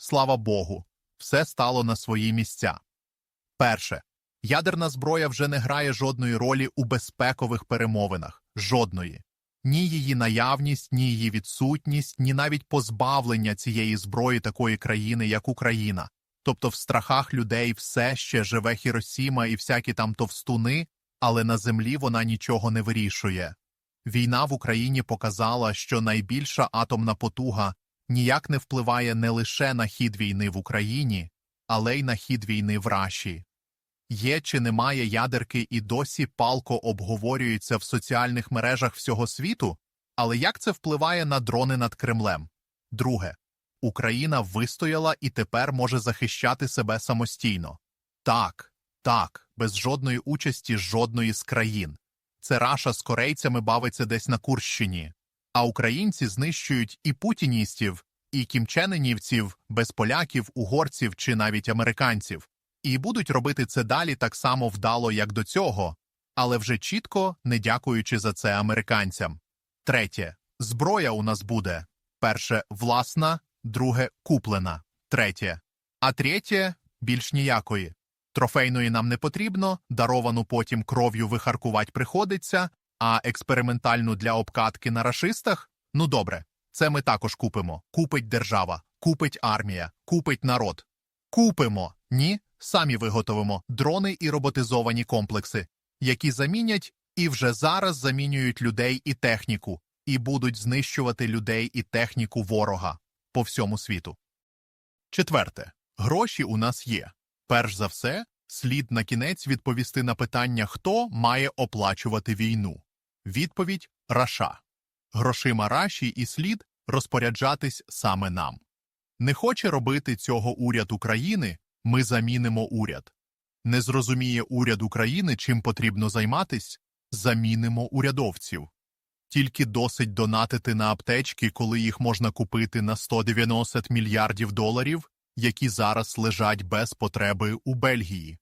слава Богу, все стало на свої місця. Перше. Ядерна зброя вже не грає жодної ролі у безпекових перемовинах. Жодної. Ні її наявність, ні її відсутність, ні навіть позбавлення цієї зброї такої країни, як Україна. Тобто в страхах людей все ще живе Хіросіма і всякі там товстуни, але на землі вона нічого не вирішує. Війна в Україні показала, що найбільша атомна потуга ніяк не впливає не лише на хід війни в Україні, але й на хід війни в Раші. Є чи немає ядерки і досі палко обговорюється в соціальних мережах всього світу, але як це впливає на дрони над Кремлем? Друге. Україна вистояла і тепер може захищати себе самостійно. Так, так, без жодної участі жодної з країн. Це Раша з корейцями бавиться десь на Курщині, а українці знищують і путіністів, і кімченинівців без поляків, угорців чи навіть американців, і будуть робити це далі так само вдало, як до цього, але вже чітко не дякуючи за це американцям. Третє зброя у нас буде перше власна, друге куплена, третє. А третє більш ніякої. Трофейної нам не потрібно, даровану потім кров'ю вихаркувати приходиться, а експериментальну для обкатки на рашистах ну добре, це ми також купимо. Купить держава, купить армія, купить народ. Купимо, ні, самі виготовимо дрони і роботизовані комплекси, які замінять і вже зараз замінюють людей і техніку, і будуть знищувати людей і техніку ворога по всьому світу. Четверте. Гроші у нас є. Перш за все, слід на кінець відповісти на питання, хто має оплачувати війну. Відповідь Раша. Грошима Раші і слід розпоряджатись саме нам. Не хоче робити цього уряд України, ми замінимо уряд. Не зрозуміє уряд України, чим потрібно займатись, замінимо урядовців. Тільки досить донатити на аптечки, коли їх можна купити на 190 мільярдів доларів, які зараз лежать без потреби у Бельгії.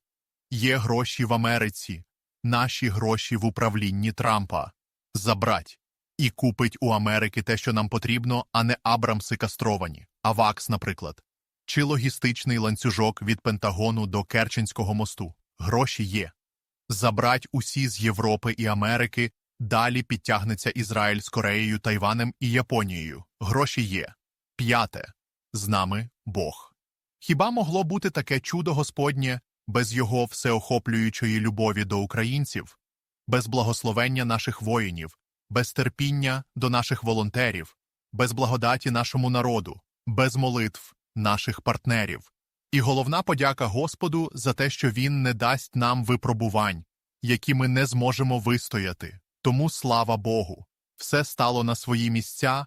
Є гроші в Америці, наші гроші в управлінні Трампа. Забрать. І купить у Америки те, що нам потрібно, а не Абрамси кастровані, АВАКС, наприклад. Чи логістичний ланцюжок від Пентагону до Керченського мосту. Гроші є. Забрать усі з Європи і Америки, далі підтягнеться Ізраїль з Кореєю, Тайванем і Японією. Гроші є. П'яте. З нами Бог. Хіба могло бути таке чудо Господнє без його всеохоплюючої любові до українців, без благословення наших воїнів, без терпіння до наших волонтерів, без благодаті нашому народу, без молитв наших партнерів. І головна подяка Господу за те, що Він не дасть нам випробувань, які ми не зможемо вистояти. Тому слава Богу, все стало на свої місця,